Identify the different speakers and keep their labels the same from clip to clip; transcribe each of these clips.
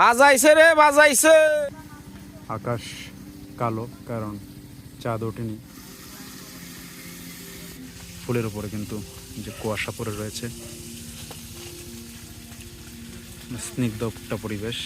Speaker 1: বাজাইছে রে, বাজাইছে।
Speaker 2: আকাশ কালো, কারণ চাঁদ ওঠেনি। ফুলের উপরে কিন্তু যে কুয়াশা পড়ে রয়েছে স্নিগ্ধ একটা পরিবেশ।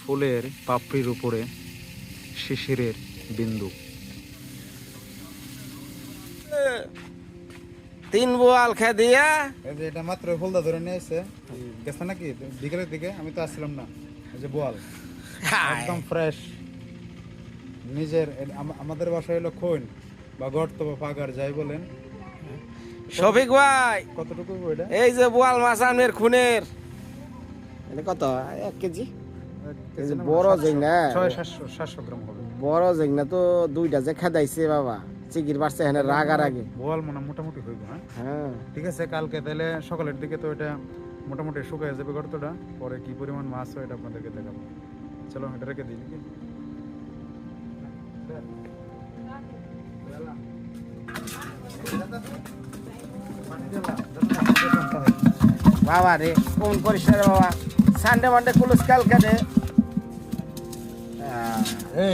Speaker 2: ফুলের পাপড়ির উপরে শিশিরের বিন্দু।
Speaker 1: তিন বোয়াল খে দিয়া।
Speaker 3: যে এটা মাত্র ফুলদা ধরে নিয়ে এসে গেছে নাকি? বিকেলের দিকে আমি তো আসছিলাম না। এই যে বোয়াল। একদম ফ্রেশ নিজের আমাদের বাসায় হলো খৈন বা গর্ত বা পাগার যাই বলেন।
Speaker 1: শফিক ভাই
Speaker 3: কতটুকু এটা?
Speaker 1: এই যে বোয়াল মাছ আমের খুনের। এটা কত? এক কেজি? বড় যেই না
Speaker 2: ছয় সাতশো সাতশো গ্রাম হবে।
Speaker 1: বড় যেই তো দুইটা যে খেদাইছে বাবা। চিকির বাড়ছে এখানে রাগার আগে।
Speaker 2: বোয়াল মনে মোটামুটি হইব হ্যাঁ?
Speaker 1: হ্যাঁ।
Speaker 2: ঠিক আছে কালকে তাহলে সকালের দিকে তো এটা মোটামুটি শুকায় যাবে গর্তটা পরে কি পরিমাণ মাছ হয় এটা আপনাদেরকে দেখাবো। চলো এটা রেখে দিই নাকি?
Speaker 1: বাবা রে কোন পরিষ্কার বাবা? সানডে মানডে কুলুস কালকে দে।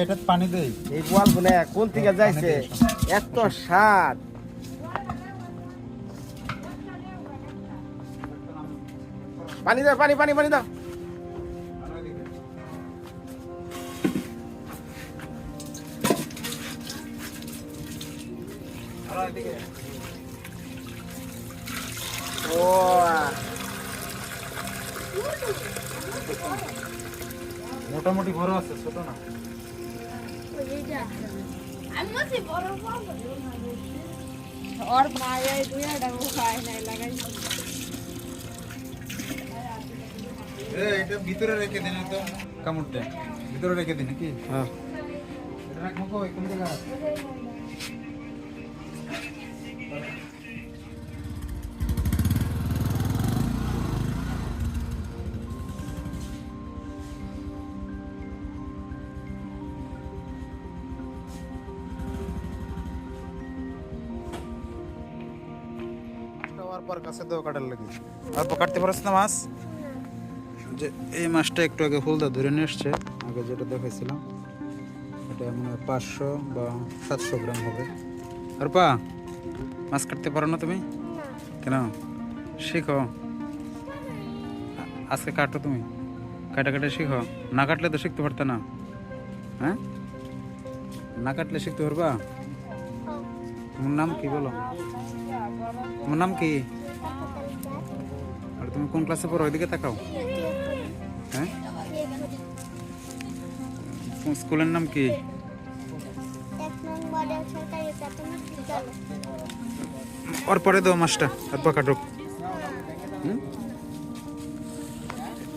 Speaker 3: এটা পানি দেই
Speaker 1: এই বোয়াল গুনে কোন থেকে যাইছে? এত স্বাদ। পানি দাও পানি পানি পানি দাও। ও
Speaker 2: মোটামুটি বড় আছে ছোট না।
Speaker 4: और माया दुया डबो खाए नहीं लगाई
Speaker 3: এই এটা ভিতরে রেখে দিন তো
Speaker 2: কামড় দেয় ভিতরে রেখে দিই নাকি
Speaker 1: হ্যাঁ
Speaker 3: এটা রাখবো কই কোন জায়গা
Speaker 2: কাছে তো কাটার লাগে। আর পর কাটতে পারছ না মাছ? যে এই মাছটা একটু আগে ফুলদা ধরে নিয়ে এসছে আগে যেটা দেখাইছিলাম এটা মনে হয় পাঁচশো বা সাতশো গ্রাম হবে। আর পা মাছ কাটতে পারো না তুমি? কেন? শিখো। আজকে কাটো তুমি। কাটা কাটে শিখো। না কাটলে তো শিখতে পারতে না। হ্যাঁ? না কাটলে শিখতে পারবা? তোমার নাম কি বলো? তোমার নাম কি? তুমি কোন ক্লাসে পড়ো? ওইদিকে তাকাও। হ্যাঁ? স্কুলের নাম কি? ওর পরে দাও মাছটা তারপর কাটুক?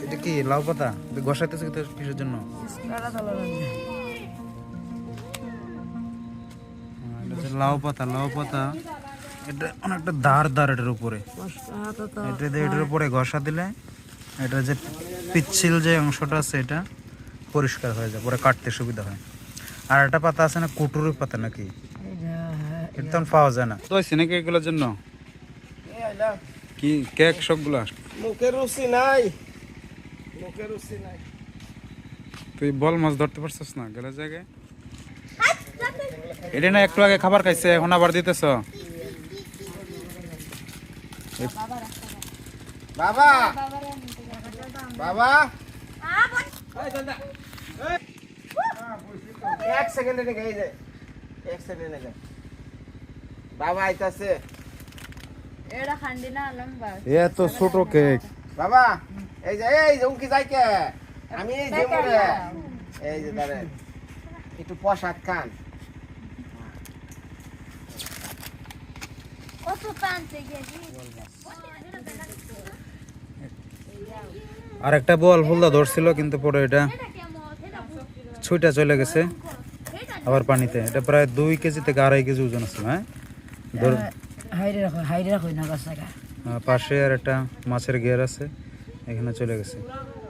Speaker 2: এটা কি লাউ পাতা? ঘষাইতেছে কিসের জন্য? লাউ পাতা লাউ পাতা। এটা অনেকটা দাঁড় দাঁড় এটার উপরে। এটা দিয়ে এটার উপরে ঘষা দিলে এটা যে পিচ্ছিল যে অংশটা আছে এটা পরিষ্কার হয়ে যায় পরে কাটতে সুবিধা হয়। আর একটা পাতা আছে না কুটুরি পাতা নাকি? এটা তখন পাওয়া যায় না। তো নাকি এগুলোর জন্য? কি কেক সবগুলা?
Speaker 1: মুখের রুচি নাই। মুখের রুচি নাই।
Speaker 2: তুই বল মাছ ধরতে পারছিস না গেলে জায়গায়? এটা না একটু আগে খাবার খাইছে এখন আবার দিতেছ?
Speaker 1: বাবা। বাবা। এক
Speaker 4: এ
Speaker 2: তো ছোট
Speaker 1: বাবা এই যে এই যে আমি এই যে এই যে দাঁড়ান একটু পোশাক খান।
Speaker 2: আর একটা বল ফুলদা ধরছিল কিন্তু পরে এটা ছুইটা চলে গেছে আবার পানিতে। এটা প্রায় দুই কেজি থেকে আড়াই কেজি ওজন আছে হ্যাঁ? আহ, পাশে আর একটা মাছের গের আছে এখানে চলে গেছে।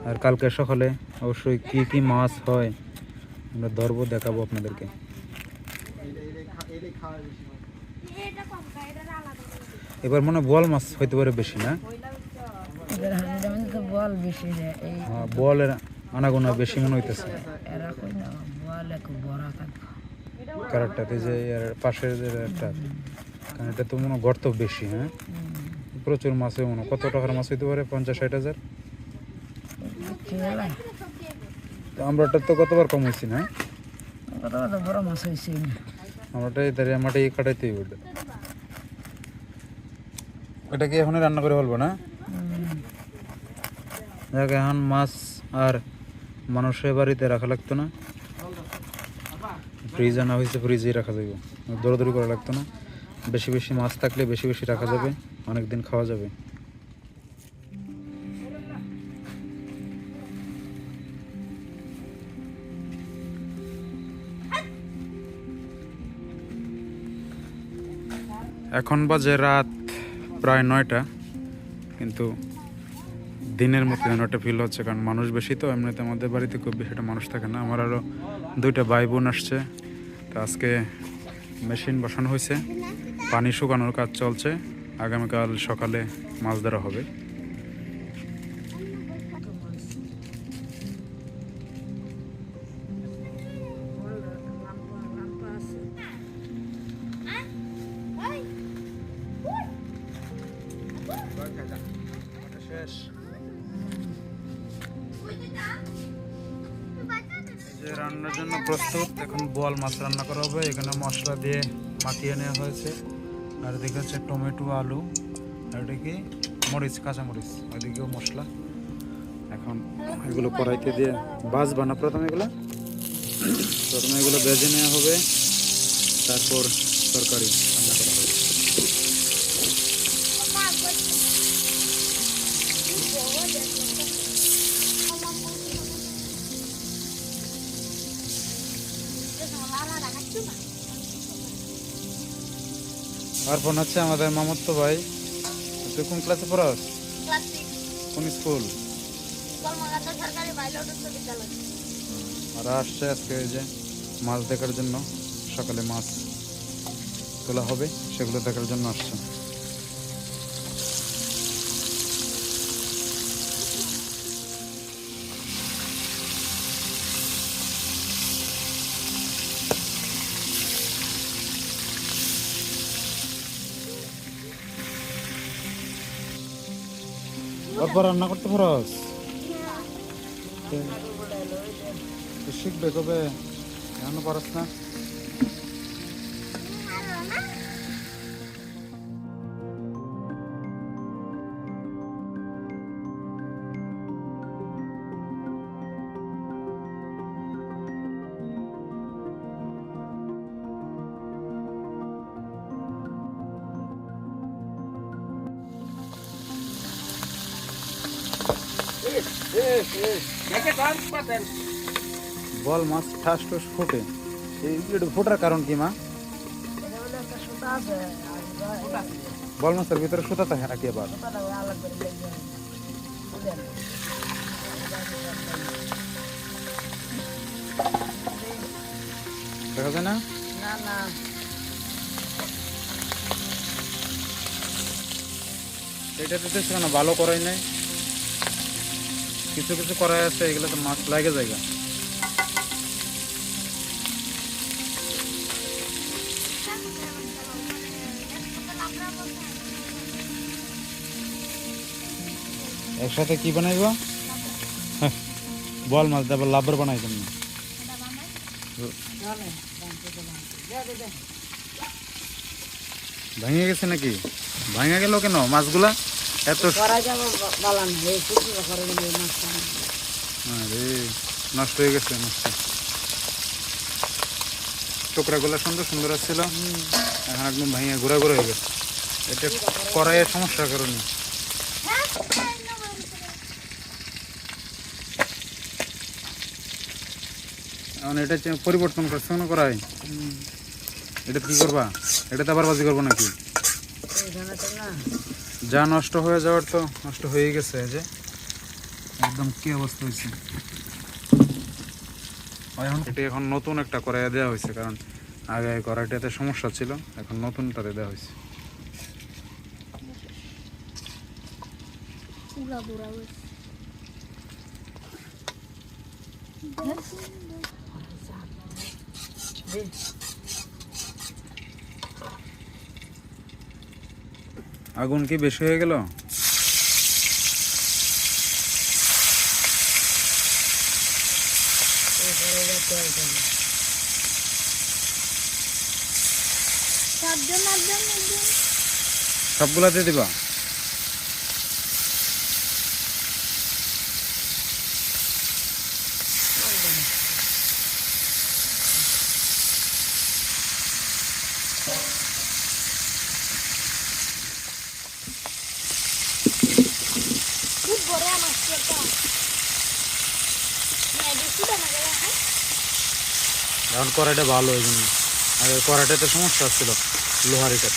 Speaker 2: আর কালকে সকালে অবশ্যই কি কি মাছ হয় আমরা ধরবো দেখাবো আপনাদেরকে। এবার মনে বল মাছ হইতে পারে বেশি না?
Speaker 5: এবার হান্ডিটা তো বল বেশি রে এই
Speaker 2: হ্যাঁ, বলের আনাগোনা বেশি মনে হইতেছে। যে পাশের একটা কারণ এটা তো মনে গর্ত বেশি হ্যাঁ? প্রচুর মাছ মনে। কত টাকার মাছ হইতে পারে? পঞ্চাশ ষাট হাজার? আমরাটা তো কতবার কম হয়েছি না?
Speaker 5: কত কত বড় মাছ হয়েছে
Speaker 2: আমরাটা এই দাঁড়িয়ে কাটাইতেই ওটা এটা কি এখনই রান্না করে বলব না? দেখ এখন মাছ আর মানুষের বাড়িতে রাখা লাগতো না। ফ্রিজ আনা হয়েছে ফ্রিজেই রাখা যাবে দৌড়াদৌড়ি করা লাগতো না। বেশি বেশি মাছ থাকলে বেশি বেশি রাখা যাবে অনেক দিন খাওয়া যাবে। এখন বাজে রাত প্রায় নয়টা, কিন্তু দিনের মধ্যে নয়টা ফিল হচ্ছে, কারণ মানুষ বেশি তো, এমনিতে আমাদের বাড়িতে খুব বেশি একটা মানুষ থাকে না। আমার আরও দুইটা ভাই বোন আসছে, তো আজকে মেশিন বসানো হয়েছে, পানি শুকানোর কাজ চলছে, আগামীকাল সকালে মাছ ধরা হবে। মাছ রান্না করা হবে। এখানে মশলা দিয়ে মাখিয়ে নেওয়া হয়েছে। আর এদিকে হচ্ছে টমেটো, আলু, আর এদিকে মরিচ, কাঁচা মরিচ। ওইদিকেও মশলা। এখন এগুলো কড়াইতে দিয়ে বাজবা না প্রথমে এগুলো? প্রথমে এগুলো বেজে নেওয়া হবে। তারপর তরকারি। ফোন হচ্ছে আমাদের মামত্ত ভাই। তুই কোন ক্লাসে পড়াস? কোন স্কুল আর আসছে আজকে ওই যে মাছ দেখার জন্য সকালে মাছ তোলা হবে সেগুলো দেখার জন্য আসছে। অল্প রান্না করতে পারস? তুই শিখবে কবে? এখনও পারস না? বল, মাছ ঠাস টুস ফুটে। একটু ফোটার কারণ কি, মা?
Speaker 5: বলে
Speaker 2: মাছের ভিতরে সুতা থাকে নাকি আবার? দেখা যায় না?
Speaker 5: না
Speaker 2: তো ভালো করাই নাই। কিছু কিছু করাই আছে, এগুলো তো মাছ লাগে জায়গা। একসাথে কি বানাইব? বল মাছ দেবার লাভর বানাই তুমি। ভেঙে গেছে নাকি? ভেঙে গেল কেন মাছগুলা? এত আরে নষ্ট হয়ে গেছে নষ্ট টুকরাগুলো সুন্দর সুন্দর আসছিল। এখন একদম ভেঙে ঘোরা ঘোরা হয়ে গেছে। এটা কড়াইয়ের সমস্যার কারণে এখন এটা পরিবর্তন করছে না করাই এটা কি করবা? এটা তো আবার বাজি করব নাকি?
Speaker 5: না।
Speaker 2: যা নষ্ট হয়ে যাওয়ার তো নষ্ট হয়ে গেছে যে। একদম কি অবস্থা হয়েছে? এখন এটি এখন নতুন একটা করাইয়া দেওয়া হয়েছে কারণ আগে করাইটাতে সমস্যা ছিল এখন নতুনটা দেওয়া হয়েছে।
Speaker 6: Yes.
Speaker 2: আগুন কি বেশি হয়ে গেল? সবগুলাতে দিবা
Speaker 6: খুব বড় আমার একটা না বেশি বানা গেল হ্যাঁ
Speaker 2: এখন কড়াইটা ভালো ওই জন্য আর কড়াইটাতে সমস্যা ছিল লোহারিটা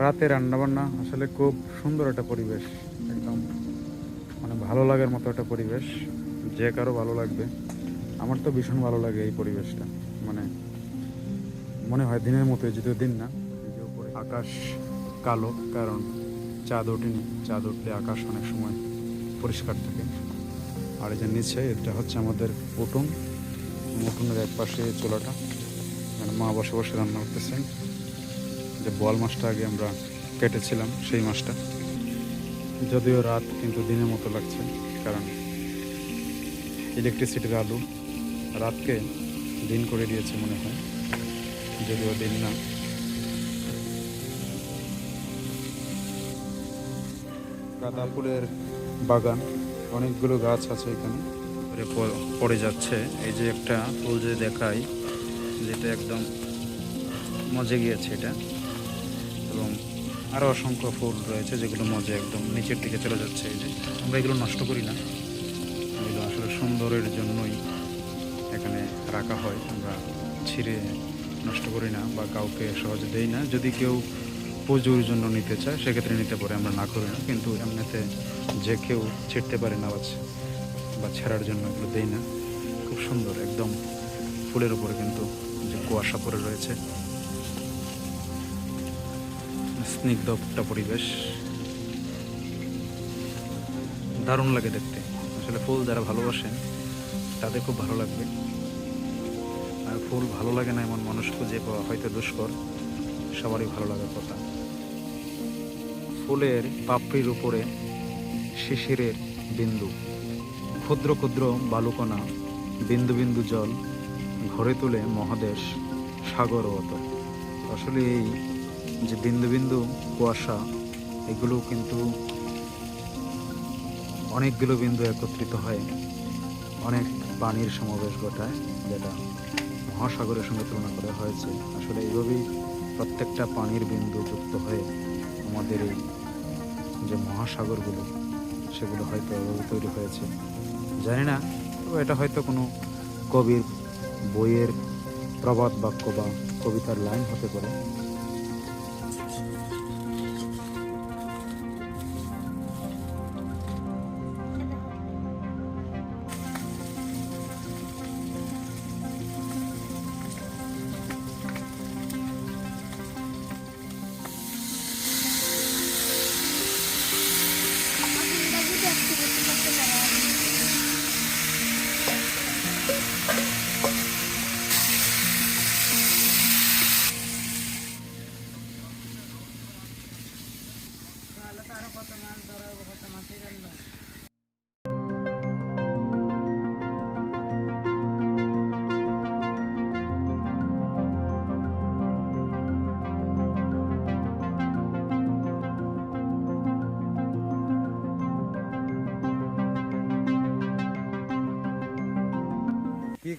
Speaker 2: রাতে রান্নাবান্না আসলে খুব সুন্দর একটা পরিবেশ, একদম মানে ভালো লাগার মতো একটা পরিবেশ, যে কারও ভালো লাগবে। আমার তো ভীষণ ভালো লাগে এই পরিবেশটা মানে মনে হয় দিনের মতো যদিও দিন না আকাশ কালো, কারণ চাঁদ ওঠেনি, চাঁদ উঠলে আকাশ অনেক সময় পরিষ্কার থাকে। আর যে নিচে, এটা হচ্ছে আমাদের উঠোন, উঠোনের এক পাশে চোলাটা মানে মা বসে বসে রান্না করতেছেন যে বোয়াল মাছটা আগে আমরা কেটেছিলাম, সেই মাছটা। যদিও রাত কিন্তু দিনের মতো লাগছে, কারণ ইলেকট্রিসিটির আলু রাতকে দিন করে দিয়েছে মনে হয়, যদিও দিন না। ফুলের বাগান, অনেকগুলো গাছ আছে এখানে। পড়ে যাচ্ছে। এই যে একটা ফুল যে দেখাই, যেটা একদম মজে গিয়েছে এটা। এবং আরও অসংখ্য ফুল রয়েছে যেগুলো মজা একদম নিচের দিকে চলে যাচ্ছে এই যে। আমরা এগুলো নষ্ট করি না। এগুলো আসলে সুন্দরের জন্যই এখানে রাখা হয়। আমরা ছিঁড়ে নষ্ট করি না বা কাউকে সহজে দেই না। যদি কেউ পুজোর জন্য নিতে চায়, সেক্ষেত্রে নিতে পারে, আমরা না করি না। কিন্তু এমনিতে যে কেউ ছিঁড়তে পারে না বা ছেঁড়ার জন্য এগুলো দেই না। খুব সুন্দর, একদম ফুলের উপরে কিন্তু যে কুয়াশা পড়ে রয়েছে। স্নিগ্ধ একটা পরিবেশ। দারুণ লাগে দেখতে। আসলে ফুল যারা ভালোবাসেন, তাদের খুব ভালো লাগবে। আর ফুল ভালো লাগে না এমন মানুষ খুঁজে পাওয়া হয়তো দুষ্কর, সবারই ভালো লাগার কথা। ফুলের পাপড়ির উপরে শিশিরের বিন্দু। ক্ষুদ্র ক্ষুদ্র বালুকণা, বিন্দু বিন্দু জল, ঘরে তুলে মহাদেশ, সাগর অত আসলে এই যে বিন্দু বিন্দু কুয়াশা এগুলো কিন্তু অনেকগুলো বিন্দু একত্রিত হয়। অনেক পানির সমাবেশ ঘটায়, যেটা মহাসাগরের সঙ্গে তুলনা করা হয়েছে। আসলে এইভাবেই প্রত্যেকটা পানির বিন্দু যুক্ত হয়ে আমাদের এই যে মহাসাগরগুলো, সেগুলো হয়তো এভাবে তৈরি হয়েছে। জানি না, তবে এটা হয়তো কোনো কবির বইয়ের প্রবাদ বাক্য বা কবিতার লাইন হতে পারে।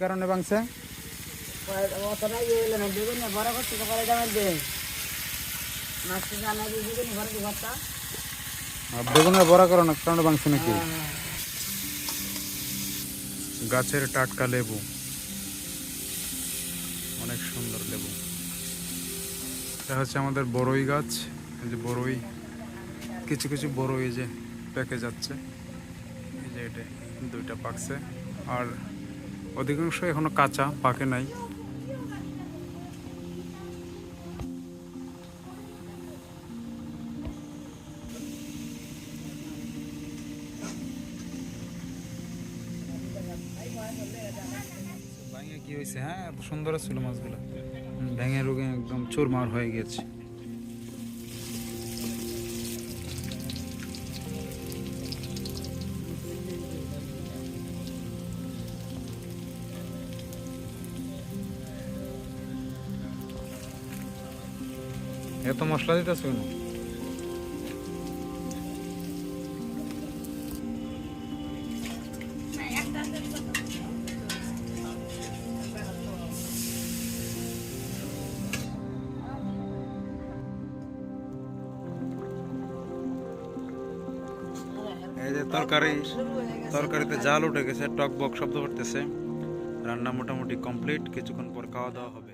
Speaker 6: একটা
Speaker 3: আর বেগুনের বড়া কারণে কারণে ভাঙছে নাকি?
Speaker 2: গাছের টাটকা লেবু। অনেক সুন্দর লেবু। এটা হচ্ছে আমাদের বড়ই গাছ। এই যে বড়ই কিছু কিছু বড়ই যে পেকে যাচ্ছে। এই যে এটা দুইটা পাকছে। আর অধিকাংশ এখনও কাঁচা, পাকে নাই। কি হয়েছে হ্যাঁ? এত সুন্দর ছিল মাছগুলো। ভেঙে রোগে একদম চুরমার হয়ে গেছে। এত মশলা দিতেছ এই যে তরকারি, তরকারিতে জাল উঠে গেছে, টক বক শব্দ করতেছে। রান্না মোটামুটি কমপ্লিট কিছুক্ষণ পর খাওয়া দাওয়া হবে।